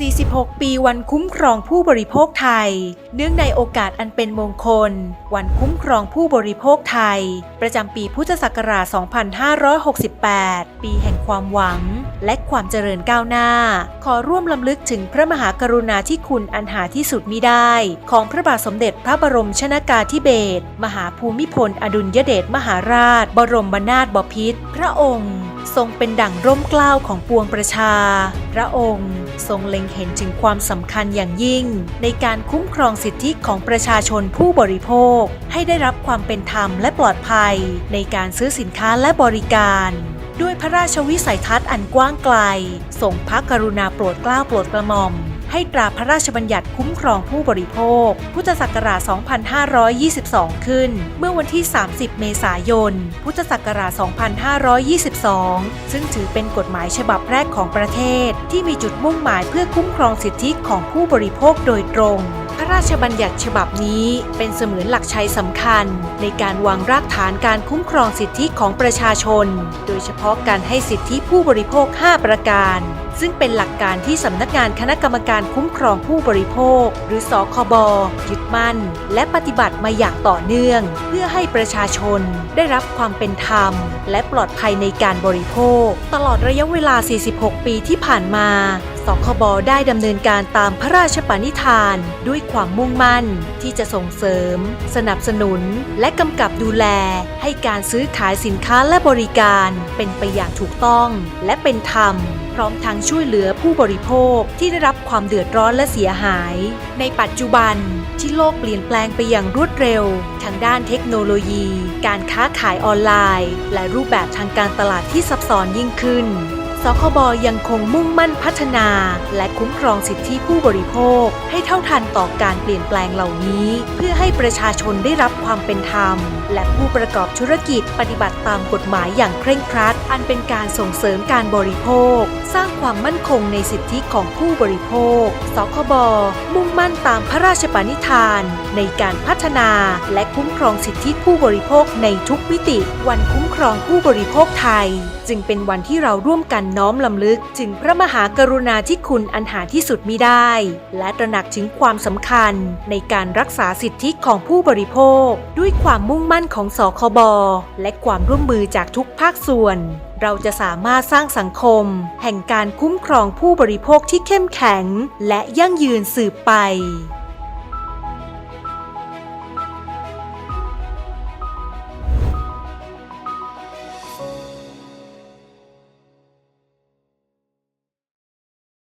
46 ปีวันคุ้มครองผู้บริโภคไทย เนื่องในโอกาสอันเป็นมงคล วันคุ้มครองผู้บริโภคไทย ประจำปีพุทธศักราช 2568 ปีแห่งความหวัง และความเจริญก้าวหน้า ขอร่วมลำลึกถึงพระมหากรุณาธิคุณอันหาที่สุดมิได้ ของพระบาทสมเด็จพระบรมชนากาธิเบศรมหาภูมิพล อดุลยเดชมหาราช บรมนาถบพิตรพระองค์ ทรงเป็นดั่งร่มเกล้าของปวงประชา พระองค์ ทรงเล็งเห็นถึงความสำคัญอย่างยิ่ง ในการคุ้มครองสิทธิของประชาชนผู้บริโภค ให้ได้รับความเป็นธรรมและปลอดภัย ในการซื้อสินค้าและบริการ ด้วยพระราชวิสัยทัศน์อันกว้างไกลทรงพระกรุณาโปรดเกล้าโปรดกระหม่อม ให้ตราพระราชบัญญัติคุ้มครองผู้บริโภค พุทธศักราช 2522 ขึ้น เมื่อวันที่ 30 เมษายน พุทธศักราช 2522 ซึ่งถือเป็นกฎหมายฉบับแรกของประเทศ ที่มีจุดมุ่งหมายเพื่อคุ้มครองสิทธิของผู้บริโภคโดยตรงพระราชบัญญัติฉบับนี้เป็นเสมือนหลักชัยสำคัญ ในการวางรากฐานการคุ้มครองสิทธิของประชาชน โดยเฉพาะการให้สิทธิผู้บริโภค 5 ประการ ซึ่งเป็นหลักการที่สำนักงานคณะกรรมการคุ้มครองผู้บริโภค หรือสคบยึดมั่น และปฏิบัติมาอย่างต่อเนื่อง เพื่อให้ประชาชนได้รับความเป็นธรรม และปลอดภัยในการบริโภค ตลอดระยะเวลา 46 ปีที่ผ่านมาสคบได้ดำเนินการตามพระราชปณิธาน ด้วยความมุ่งมั่นที่จะส่งเสริม สนับสนุน และกำกับดูแล ให้การซื้อขายสินค้าและบริการ เป็นไปอย่างถูกต้องและเป็นธรรมพร้อมทั้งช่วยเหลือผู้บริโภคที่ได้รับความเดือดร้อนและเสียหาย ในปัจจุบันที่โลกเปลี่ยนแปลงไปอย่างรวดเร็ว ทางด้านเทคโนโลยี การค้าขายออนไลน์ และรูปแบบทางการตลาดที่ซับซ้อนยิ่งขึ้นสคบยังคงมุ่งมั่นพัฒนา และคุ้มครองสิทธิผู้บริโภค ให้เท่าทันต่อการเปลี่ยนแปลงเหล่านี้ เพื่อให้ประชาชนได้รับความเป็นธรรม และผู้ประกอบธุรกิจปฏิบัติตามกฎหมายอย่างเคร่งครัด อันเป็นการส่งเสริมการบริโภค สร้างความมั่นคงในสิทธิของผู้บริโภค สคบ มุ่งมั่นตามพระราชปณิธาน ในการพัฒนาและคุ้มครองสิทธิผู้บริโภคในทุกมิติ วันคุ้มครองผู้บริโภคไทย จึงเป็นวันที่เราร่วมกันน้อมลำลึก ถึงพระมหากรุณาธิคุณอันหาที่สุดมิได้ และตระหนักถึงความสำคัญ ในการรักษาสิทธิของผู้บริโภค ด้วยความมุ่งมั่นของสคบ และความร่วมมือจากทุกภาคส่วน เราจะสามารถสร้างสังคม แห่งการคุ้มครองผู้บริโภคที่เข้มแข็ง และยั่งยืนสืบไป